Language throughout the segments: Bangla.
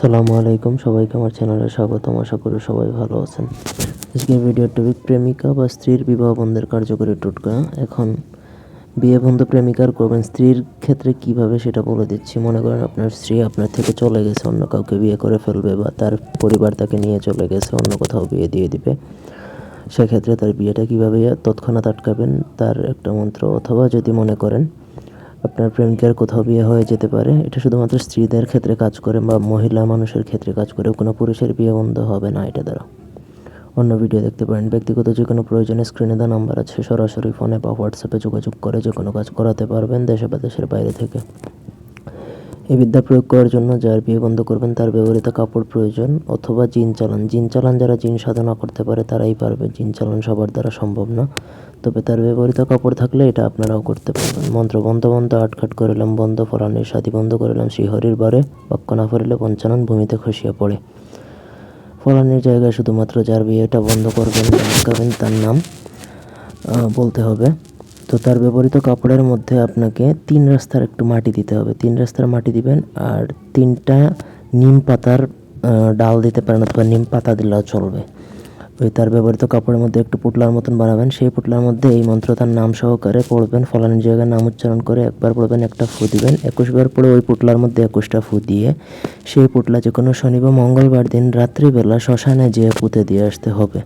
আসসালামু আলাইকুম, সবাইকে আমার চ্যানেলে স্বাগতম। আশা করি সবাই ভালো আছেন। আজকের ভিডিওর টপিক প্রেমিকা বা স্ত্রীর বিবাহ বন্ধের কার্যকরী টোটকা। এখন বিয়ে বন্ধ প্রেমিকার করবেন স্ত্রীর ক্ষেত্রে কীভাবে সেটা বলে দিচ্ছি। মনে করেন আপনার স্ত্রী আপনার থেকে চলে গেছে, অন্য কাউকে বিয়ে করে ফেলবে বা তার পরিবার তাকে নিয়ে চলে গেছে, অন্য কোথাও বিয়ে দিয়ে দিবে। সেক্ষেত্রে তার বিয়েটা কীভাবে তৎক্ষণাৎ আটকাবেন, তার একটা মন্ত্র। অথবা যদি মনে করেন আপনার প্রেমিকার কোথাও বিয়ে হয়ে যেতে পারে। এটা শুধুমাত্র স্ত্রীদের ক্ষেত্রে কাজ করে বা মহিলা মানুষের ক্ষেত্রে কাজ করে। কোনো পুরুষের বিয়ে বন্ধ হবে না এটা দ্বারা। অন্য ভিডিও দেখতে পারেন। ব্যক্তিগত যে কোনো প্রয়োজনে স্ক্রিনে দেওয়া নাম্বার আছে। সরাসরি ফোনে বা হোয়াটসঅ্যাপে যোগাযোগ করে যে কোনো কাজ করাতে পারবেন দেশে বা দেশের বাইরে থেকে। এই বিদ্যা প্রয়োগ করার জন্য যার বিয়ে বন্ধ করবেন, তার ব্যবহৃত কাপড় প্রয়োজন অথবা জিন চালান। জিন চালান যারা জিন সাধনা করতে পারে, তারাই পারবে। জিন চালান সবার দ্বারা সম্ভব না। তবে তার ব্যবহৃত কাপড় থাকলে এটা আপনারাও করতে পারবেন। মন্ত্র বন্ধ বন্ধ আটখাট করিলাম বন্ধ ফলানির সাথী বন্ধ করিলাম শ্রীহরির বারে বাক্য না ফরিলে পঞ্চানন ভূমিতে খসিয়া পড়ে। ফলানির জায়গায় শুধুমাত্র যার বিয়েটা বন্ধ করবেন তার নাম বলতে হবে। তো তার ব্যবহৃত কাপড়ের মধ্যে আপনাকে তিন রাস্তার একটু মাটি দিতে হবে। তিন রাস্তার মাটি দিবেন আর তিনটা নিম পাতার ডাল দিতে পারেন অথবা নিম পাতা দিলেও চলবে। ওই তার ব্যবহৃত কাপড়ের মধ্যে একটু পুটলার মতন বানাবেন। সেই পুটলার মধ্যে এই মন্ত্র তার নাম সহকারে পড়বেন। ফলানির জায়গায় নাম উচ্চারণ করে একবার পড়বেন, একটা ফু দিবেন। একুশবার পরে ওই পুটলার মধ্যে একুশটা ফু দিয়ে সেই পুটলা যে কোনো শনি বা মঙ্গলবার দিন রাত্রিবেলা শ্মশানে যেয়ে পুঁতে দিয়ে আসতে হবে।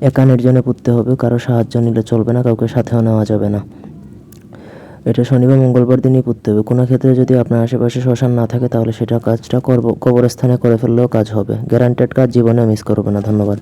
একা নির্জনে পুঁততে হবে, কারও সাহায্য নিলে চলবে না, কাউকে সাথেও নেওয়া যাবে না। এটা শনিবার মঙ্গলবার দিনই পুঁততে হবে। কোনো ক্ষেত্রে যদি আপনার আশেপাশে শ্মশান না থাকে, তাহলে সেটা কাজটা করব, কবরস্থানে করে ফেললেও কাজ হবে। গ্যারান্টেড কাজ জীবনে মিস করবে না। ধন্যবাদ।